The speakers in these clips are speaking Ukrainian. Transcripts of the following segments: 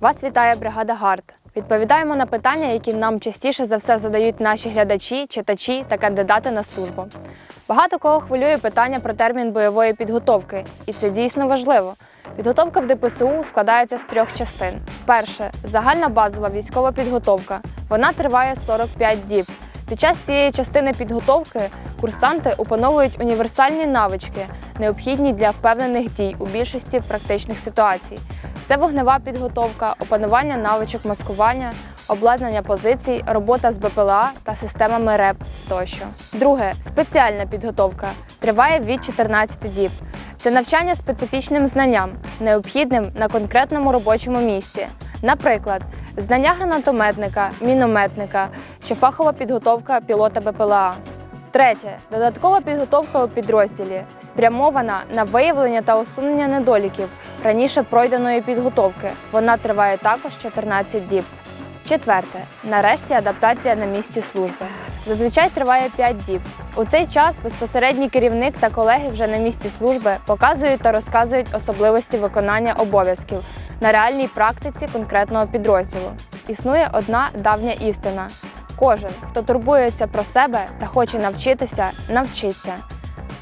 Вас вітає бригада ГАРД. Відповідаємо на питання, які нам частіше за все задають наші глядачі, читачі та кандидати на службу. Багато кого хвилює питання про термін бойової підготовки, і це дійсно важливо. Підготовка в ДПСУ складається з трьох частин. Перше загальна базова військова підготовка. Вона триває 45 діб. Під час цієї частини підготовки курсанти опановують універсальні навички, необхідні для впевнених дій у більшості практичних ситуацій. Це вогнева підготовка, опанування навичок маскування, обладнання позицій, робота з БПЛА та системами РЕП тощо. Друге спеціальна підготовка триває від 14 діб. Це навчання специфічним знанням, необхідним на конкретному робочому місці. Наприклад, знання гранатометника, мінометника чи фахова підготовка пілота БПЛА. Третє додаткова підготовка у підрозділі спрямована на виявлення та усунення недоліків раніше пройденої підготовки. Вона триває також 14 діб. Четверте нарешті адаптація на місці служби. Зазвичай триває 5 діб. У цей час безпосередній керівник та колеги вже на місці служби показують та розказують особливості виконання обов'язків на реальній практиці конкретного підрозділу. Існує одна давня істина: кожен, хто турбується про себе та хоче навчитися, навчиться.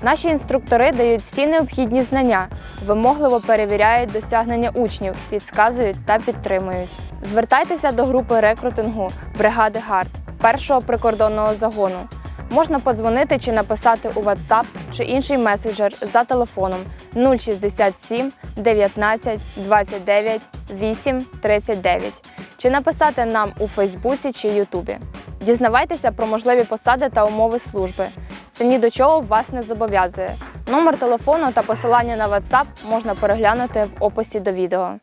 Наші інструктори дають всі необхідні знання, вимогливо перевіряють досягнення учнів, підказують та підтримують. Звертайтеся до групи рекрутингу бригади ГАРД першого прикордонного загону. Можна подзвонити чи написати у WhatsApp чи інший меседжер за телефоном 067 19 29 8 39 чи написати нам у Фейсбуці чи Ютубі. Дізнавайтеся про можливі посади та умови служби. Це ні до чого вас не зобов'язує. Номер телефону та посилання на WhatsApp можна переглянути в описі до відео.